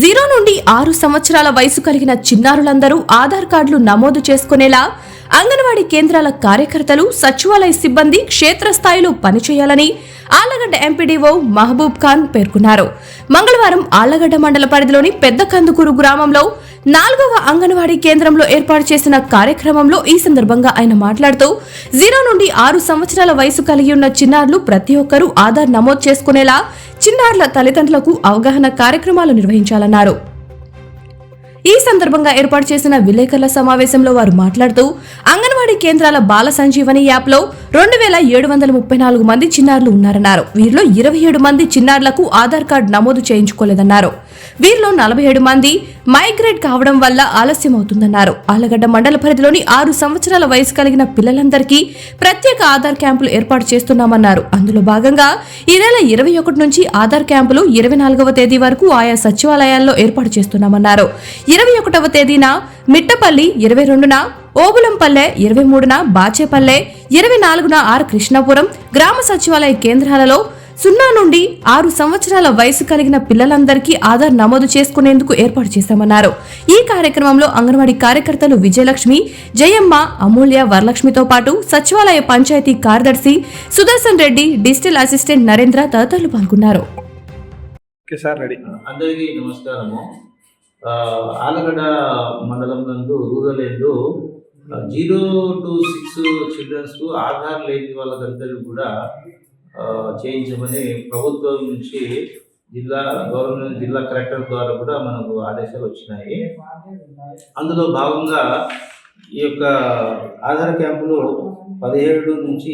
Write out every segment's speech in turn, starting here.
Zero నుండి ఆరు సంవత్సరాల వయసు కలిగిన చిన్నారులందరూ ఆధార్ కార్డులు నమోదు చేసుకునేలా అంగన్వాడీ కేంద్రాల కార్యకర్తలు సచివాలయ సిబ్బంది క్షేత్రస్థాయిలో పనిచేయాలని ఆళ్ళగడ్డ ఎంపీడీఓ మహబూబ్ ఖాన్ పేర్కొన్నారు. మంగళవారం ఆళ్ళగడ్డ మండల పరిధిలోని పెద్ద కందుకూరు గ్రామంలో నాలుగవ అంగన్వాడీ కేంద్రంలో ఏర్పాటు చేసిన కార్యక్రమంలో ఈ సందర్భంగా ఆయన మాట్లాడుతూ జీరో నుండి ఆరు సంవత్సరాల వయసు కలిగి ఉన్న చిన్నారులు ప్రతి ఒక్కరూ ఆధార్ నమోదు చేసుకునేలా చిన్నారుల తల్లిదండ్రులకు అవగాహన కార్యక్రమాలు నిర్వహించాలన్నారు. ఈ సందర్భంగా ఏర్పాటు చేసిన విలేకరుల సమావేశంలో వారు మాట్లాడుతూ అంగన్వాడీ కేంద్రాల బాల సంజీవని యాప్లో రెండు వేల ఏడు వందల ముప్పై నాలుగు మంది చిన్నారులు ఉన్నారన్నారు. వీరిలో ఇరవై ఏడు మంది చిన్నారులకు ఆధార్ కార్డు నమోదు చేయించుకోలేదన్నారు. వీరిలో నలభై ఏడు మంది మైగ్రేట్ కావడం వల్ల ఆలస్యం అవుతుందన్నారు ఆలగడ్డ మండల పరిధిలోని ఆరు సంవత్సరాల వయసు కలిగిన పిల్లలందరికీ ప్రత్యేక ఆధార్ క్యాంపులు ఏర్పాటు చేస్తున్నామన్నారు. అందులో భాగంగా ఈ నెల ఇరవై ఒకటి నుంచి ఆధార్ క్యాంపులు ఇరవై నాలుగవ తేదీ వరకు ఆయా సచివాలయాల్లో ఏర్పాటు చేస్తున్నామన్నారు. ఇరవై ఒకటవ తేదీన మిట్టపల్లి ఇరవై రెండున ఓబులంపల్లె ఇరవై మూడున బాచేపల్లె ఇరవై నాలుగున ఆర్ కృష్ణాపురం గ్రామ సచివాలయ కేంద్రాలలో సున్నా నుండి ఆరు సంవత్సరాల వయసు కలిగిన పిల్లలందరికీ ఆధార్ నమోదు చేసుకునేందుకు ఏర్పాటు చేశామన్నారు. ఈ కార్యక్రమంలో అంగన్వాడీ కార్యకర్తలు విజయలక్ష్మి జయమ్మ అమూల్య వరలక్ష్మితో పాటు సచివాలయ పంచాయతీ కార్యదర్శి సుదర్శన్ రెడ్డి డిజిటల్ అసిస్టెంట్ నరేంద్ర తదితరులు పాల్గొన్నారు. అందరికీ నమస్కారము. ఆ, ఆలగడ్డ మండలం నందు రూరల్ ఎందు జీరో టు సిక్స్ చిల్డ్రన్స్కు ఆధార్ లేని వాళ్ళకందరూ కూడా చేయించమని ప్రభుత్వం నుంచి జిల్లా గవర్నమెంట్ జిల్లా కలెక్టర్ ద్వారా కూడా మనకు ఆదేశాలు వచ్చినాయి. అందులో భాగంగా ఈ యొక్క ఆధార్ క్యాంపులు పదిహేడు నుంచి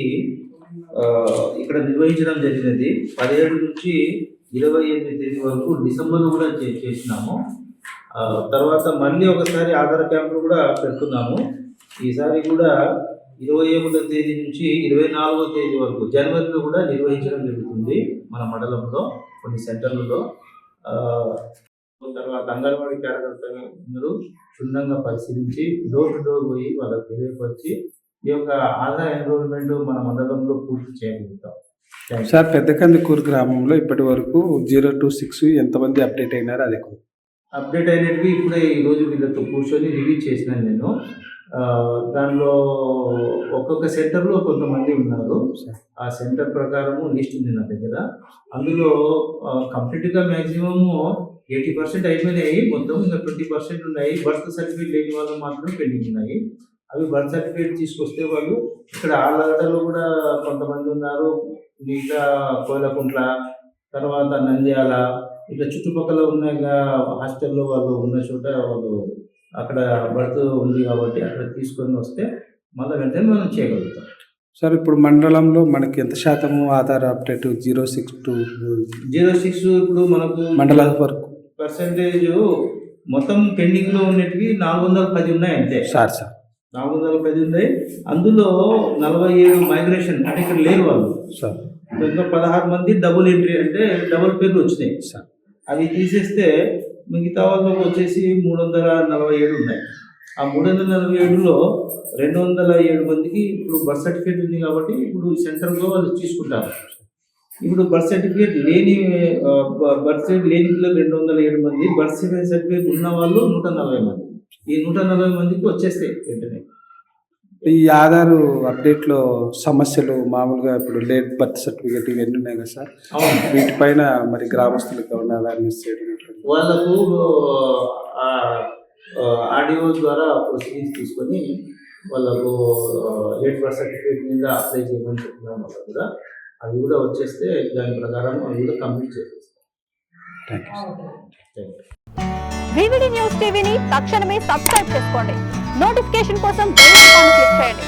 ఇక్కడ నిర్వహించడం జరిగినది. పదిహేడు నుంచి ఇరవై ఎనిమిది తేదీ వరకు డిసెంబర్లో కూడా చే- చేసినాము. తర్వాత మళ్ళీ ఒకసారి ఆధార్ క్యాంపులు కూడా పెడుతున్నాము. ఈసారి కూడా ఇరవై ఒకటో తేదీ నుంచి ఇరవై నాలుగో తేదీ వరకు జనవరిలో కూడా నిర్వహించడం జరుగుతుంది మన మండలంలో కొన్ని సెంటర్లలో తర్వాత అంగన్వాడీ కార్యకర్తలు క్షుణ్ణంగా పరిశీలించి డోర్ టు డోర్ పోయి వాళ్ళకి తెలియపరిచి ఈ యొక్క ఆధార్ ఎన్రోల్మెంట్ మన మండలంలో పూర్తి చేయగలుగుతాం. సార్ పెద్దకందుకూరు గ్రామంలో ఇప్పటి వరకు జీరో టు సిక్స్ ఎంతమంది అప్డేట్ అయినారు అది. అప్డేట్ అయినట్టు ఇప్పుడే ఈరోజు వీళ్ళతో కూర్చొని రివ్యూ చేసినాను నేను దానిలో ఒక్కొక్క సెంటర్లో కొంతమంది ఉన్నారు. ఆ సెంటర్ ప్రకారము లిస్ట్ ఉంది నా దగ్గర. అందులో కంప్లీట్గా మ్యాక్సిమము ఎయిటీ పర్సెంట్ అయిపోయినాయి. మొత్తం ఇంకా ట్వంటీ పర్సెంట్ ఉన్నాయి. బర్త్ సర్టిఫికేట్ లేని వాళ్ళు మాత్రం పెండింగ్ ఉన్నాయి. అవి బర్త్ సర్టిఫికేట్ తీసుకొస్తే వాళ్ళు ఇక్కడ ఆళ్ళగడ్డలో కూడా కొంతమంది ఉన్నారు. మిగతా కోయలకుంట్ల తర్వాత నంద్యాల ఇట్లా చుట్టుపక్కల ఉన్న హాస్టల్లో వాళ్ళు ఉన్న చోట వాళ్ళు అక్కడ బర్త్ ఉంది కాబట్టి అక్కడ తీసుకొని వస్తే మళ్ళీ వెంటనే మనం చేయగలుగుతాం. సార్ ఇప్పుడు మండలంలో మనకి ఎంత శాతము Aadhaar update? Zero six to? Zero six ఇప్పుడు మనకు మండల వరకు. పర్సంటేజ్ మొత్తం పెండింగ్లో ఉన్నటివి నాలుగు వందల పది ఉన్నాయి అంతే. Sir sir. నాలుగు వందల పది ఉన్నాయి. అందులో నలభై ఏడు మైగ్రేషన్ అంటే ఇక్కడ లేరు వాళ్ళు. సార్. ఇంకా పదహారు మంది డబుల్ ఎంట్రీ అంటే డబుల్ పేర్లు వచ్చినాయి. సార్. అవి తీసేస్తే మిగతా వాళ్ళకు వచ్చేసి మూడు వందల నలభై ఏడు ఉన్నాయి. ఆ మూడు వందల నలభై ఏడులో రెండు వందల ఏడు మందికి ఇప్పుడు బర్త్ సర్టిఫికేట్ ఉంది కాబట్టి ఇప్పుడు సెంటర్లో వాళ్ళు తీసుకుంటారు. ఇప్పుడు బర్త్ సర్టిఫికేట్ లేని బర్త్ సర్టిఫికేట్ లేని పిల్లలు రెండు వందల ఏడు మంది బర్త్ సర్టిఫికేట్ ఉన్న వాళ్ళు నూట నలభై మంది. ఈ నూట నలభై మందికి వచ్చేస్తాయి వెంటనే. ఈ ఆధార్ అప్డేట్లో సమస్యలు మామూలుగా ఇప్పుడు లేట్ బర్త్ సర్టిఫికేట్ ఇవన్నీ ఉన్నాయి కదా సార్? వీటిపైన మరి గ్రామస్తులకు అవేర్నెస్ చేయడం? వాళ్ళకు ఆడియో ద్వారా ప్రొసీడింగ్స్ తీసుకొని వాళ్ళకు లేట్ బర్త్ సర్టిఫికేట్ మీద అప్లై చేయమని చెప్తున్నాం వాళ్ళకు కూడా. అవి కూడా వచ్చేస్తే దాని ప్రకారం అవి కూడా కంప్లీట్ చేసేస్తాం. వివిడి న్యూస్ టీవీని తక్షణమే సబ్స్క్రైబ్ చేసుకోండి. నోటిఫికేషన్ కోసం బెల్ ఐకాన్ క్లిక్ చేయండి.